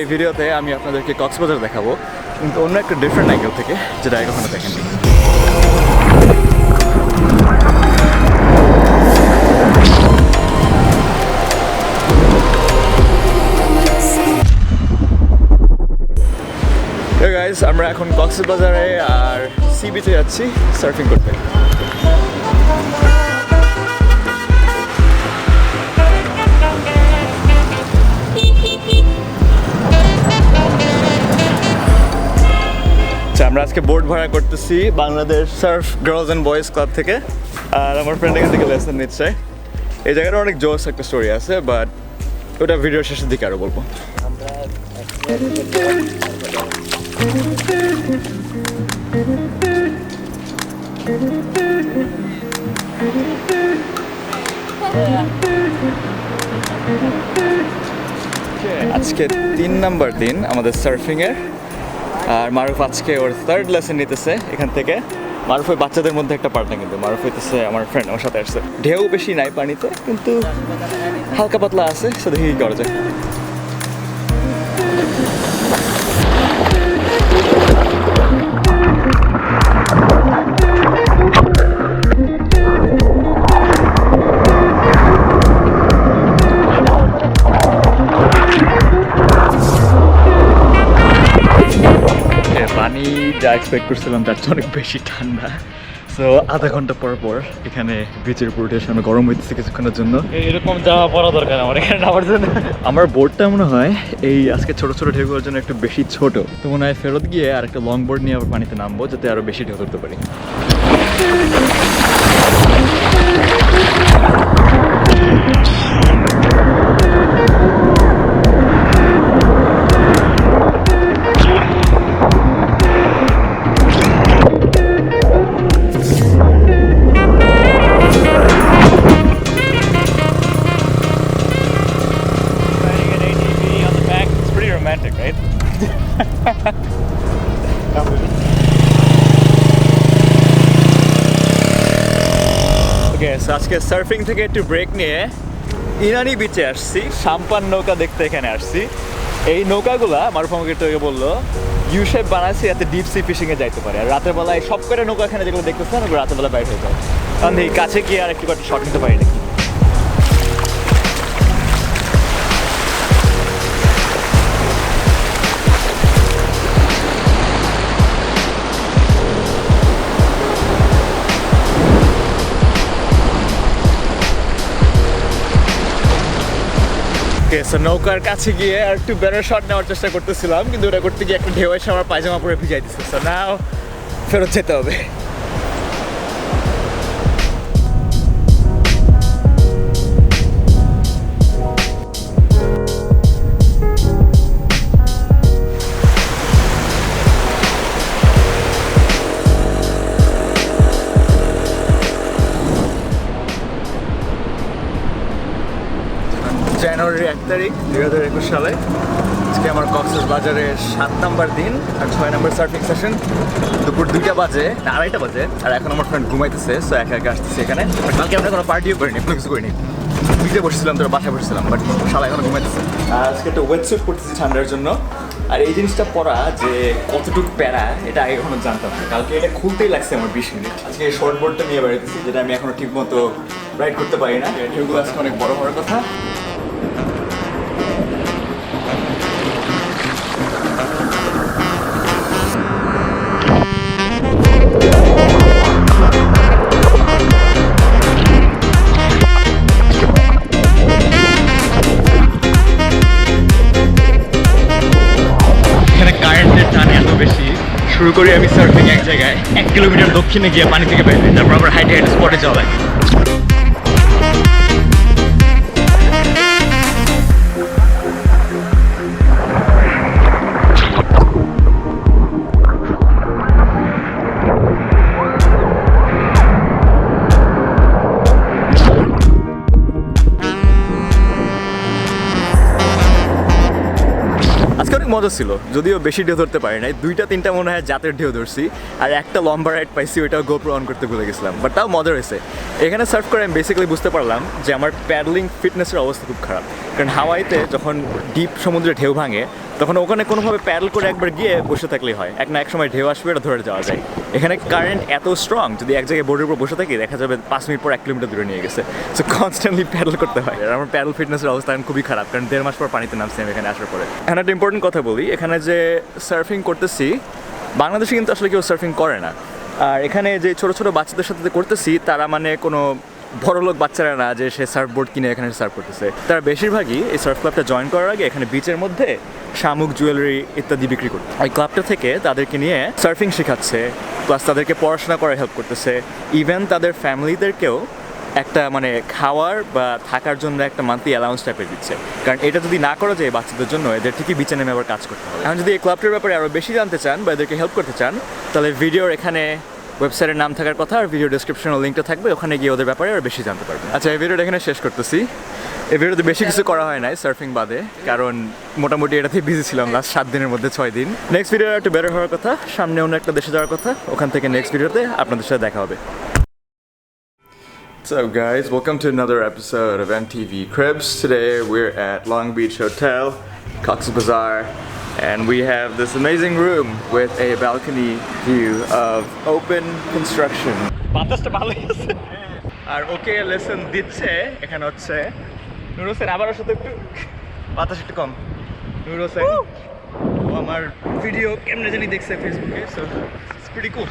এই ভিডিওতে আমি আপনাদেরকে কক্সবাজার দেখাবো, কিন্তু অন্য একটা ডিফারেন্ট অ্যাঙ্গেল থেকে, যেটা কখনো দেখেননি আমরা এখন কক্সবাজারে আর সি বিচে যাচ্ছি সার্ফিং করতে। আজকে বোর্ড ভাড়া করতেছি Bangladesh surf girls and boys club থেকে। আর আমার ফ্রেন্ড এখান থেকে লেসন নিচ্ছে। এই জায়গাটা অনেক জোস একটা স্টোরি আছে বাট ওটা ভিডিওর শেষের দিকে আরও বলব। আজকে তিন নাম্বার দিন আমাদের সার্ফিংয়ের আর মারুফ আজকে ওর থার্ড লেসন নিতেছে এখান থেকে। মারুফ ওই বাচ্চাদের মধ্যে একটা পার্টনার কিন্তু। মারুফ হইতেছে আমার ফ্রেন্ড আমার সাথে আসছে। ঢেউ বেশি নাই পানিতে, কিন্তু হালকা পাতলা আছে সে দেখি কি করা যায়। যা এক্সপেক্ট করছিলাম তার চেয়ে অনেক বেশি ঠান্ডা। সো আধা ঘণ্টা পর পর এখানে বিচের উপর উঠে সামনে গরম হইতেছে কিছুক্ষণের জন্য। এরকম যাওয়া পড়া দরকার আমার এখানে নামার জন্য। আমার বোর্ডটা মনে হয় এই আজকে ছোট ছোট ঢেউগুলোর জন্য একটু বেশি ছোট। তো মনে হয় ফেরত গিয়ে আর একটা লং বোর্ড নিয়ে আবার পানিতে নামবো যাতে আরও বেশি ঢেউ ধরতে পারি। ওকে আজকে সার্ফিং থেকে একটু ব্রেক নিয়ে ইরানি বিচে আসছি, সাম্পান নৌকা দেখতে এখানে আসছি। এই নৌকাগুলা, মারুফ আমাকে একটু বলল ইউ শেপ বানাইছি যাতে ডিপ সি ফিশিং এ যাইতে পারে। আর রাতের বেলায় সব করে নৌকা এখানে যেগুলো দেখতেছেন, ওগুলো রাতের বেলা বাইরে হয়ে যায়। কারণ এই কাছে গিয়ে আর একটু একটা শট নিতে পারি নাকি? ওকে সো নৌকার কাছে গিয়ে আর একটু ব্যানার শট নেওয়ার চেষ্টা করতেছিলাম, কিন্তু ওটা করতে গিয়ে একটা ঢেউ এসে আমার পায়জামা পরে ভিজাই দিচ্ছে সো নাও ফেরত যেতে হবে। জানুয়ারির এক তারিখ, দুই হাজার একুশ সালে। আজকে আমার কক্সেস বাজারে সাত নাম্বার দিন আর ছয় নাম্বার সার্ফিং সেশন। দুপুর দুইটা বাজে আড়াইটা বাজে, আর এখন আমার ফ্রেন্ড ঘুমাইতেছে সো একা একা আসতেছে এখানে। কালকে আমরা কোনো পার্টিও করিনি, কোনো কিছু করিনি। বিচে বসেছিলাম, তোর বাসায় বসেছিলাম বাট শালা এখন ঘুমাইতেছে। আর আজকে একটা ওয়েট স্যুট পরতেছি ঠান্ডার জন্য। আর এই জিনিসটা পরা যে কতটুকু প্যারা, এটা আগে কখনো জানতাম না। কালকে এটা খুলতেই লাগছে আমার বিশ মিনিট। আজকে শর্ট বোর্ডটা নিয়ে বেড়াইতেছি, যেটা আমি এখনও ঠিক মতো রাইড করতে পারি না। এগুলো আজকে অনেক বড় বড় কথা। করি আমি সার্ফিং এক জায়গায়, এক কিলোমিটার দক্ষিণে গিয়ে পানি থেকে বের হই। তারপর আবার হাইটে হাইটে স্পটে যাওয়া লাগে। মজা ছিল, যদিও বেশি ঢেউ ধরতে পারি নাই। দুইটা, তিনটা মনে হয় জাতের ঢেউ ধরছি, আর একটা লম্বা রাইড পাইছি, ওইটাও গোপ্র অন করতে ভুলে গেছিলাম। বাট তাও মজা হয়েছে। এখানে সার্ফ করে আমি বেসিক্যালি বুঝতে পারলাম যে আমার প্যাডলিং ফিটনেসের অবস্থা খুব খারাপ। কারণ হাওয়াইতে যখন ডিপ সমুদ্রে ঢেউ ভাঙে তখন ওখানে কোনোভাবে প্যাডেল করে একবার গিয়ে বসে থাকলেই হয়। এক না এক সময় ঢেউ আসবে, এটা ধরে যাওয়া যায়। এখানে কারেন্ট এত স্ট্রং যদি এক জায়গায় বোর্ডের উপর বসে থাকি, দেখা যাবে পাঁচ মিনিট পর এক কিলোমিটার দূরে নিয়ে গেছে। সো কনস্ট্যান্টলি প্যাডেল করতে হয়। আর আমার প্যাডেল ফিটনেসের অবস্থা এখন খুবই খারাপ, কারণ দেড় মাস পর পানিতে নামছি আমি এখানে আসার পরে। এখানে একটা ইম্পর্টেন্ট কথা বলি, এখানে যে সার্ফিং করতেছি, বাংলাদেশে কিন্তু আসলে কেউ সার্ফিং করে না। আর এখানে যে ছোট ছোট বাচ্চাদের সাথে করতেছি, তারা মানে কোনো বড় লোক বাচ্চারা না যে সে সার্ফবোর্ড কিনে এখানে সার্ফ করতেছে। তারা বেশিরভাগই এই সার্ফ ক্লাবটা জয়েন করার আগে এখানে বিচের মধ্যে শামুক জুয়েলারি ইত্যাদি বিক্রি করতে। ওই ক্লাবটা থেকে তাদেরকে নিয়ে সার্ফিং শেখাচ্ছে প্লাস তাদেরকে পড়াশোনা করার হেল্প করতেছে। ইভেন তাদের ফ্যামিলিদেরকেও একটা মানে খাওয়ার বা থাকার জন্য একটা মান্থলি অ্যালাউন্স টাইপের দিচ্ছে। কারণ এটা যদি না করা যায় বাচ্চাদের জন্য, এদের ঠিকই বিচে নেমে আবার কাজ করতে হবে। এখন যদি এই ক্লাবটার ব্যাপারে আরও বেশি জানতে চান বা এদেরকে হেল্প করতে চান, তাহলে ভিডিওর এখানে ওয়েবসাইটের নাম থাকার কথা আর ভিডিও ডিসক্রিপশনে লিঙ্কটা থাকবে ওখানে গিয়ে ওদের ব্যাপারে আর বেশি জানতে পারবেন আচ্ছা এই ভিডিওটা এখানে শেষ করতেছি এই ভিডিওতে বেশি কিছু করা হয় নাই সার্ফিং বাদে কারণ মোটামুটি এটাতে বিজি ছিলাম লাস্ট সাত দিনের মধ্যে ছয় দিন নেক্সট ভিডিও একটু বেরো হওয়ার কথা সামনে অন্য একটা দেশে যাওয়ার কথা ওখান থেকে নেক্সট ভিডিওতে আপনাদের সাথে দেখা হবে up, guys? Welcome to another episode of MTV Cribs. Today we're at Long Beach Hotel, Cox's Bazaar, and we have this amazing room with a balcony view of open construction. বাতাসটা ভালোই আছে। আর ওকে lesson দিচ্ছে এখানে হচ্ছে। নুর হোসেন আবার ওর সাথে একটু বাতাস একটু কম। নুর হোসেন ও আমার ভিডিও কেমনে জানি দেখছে ফেসবুকে সো ইটস প্রিটি কুল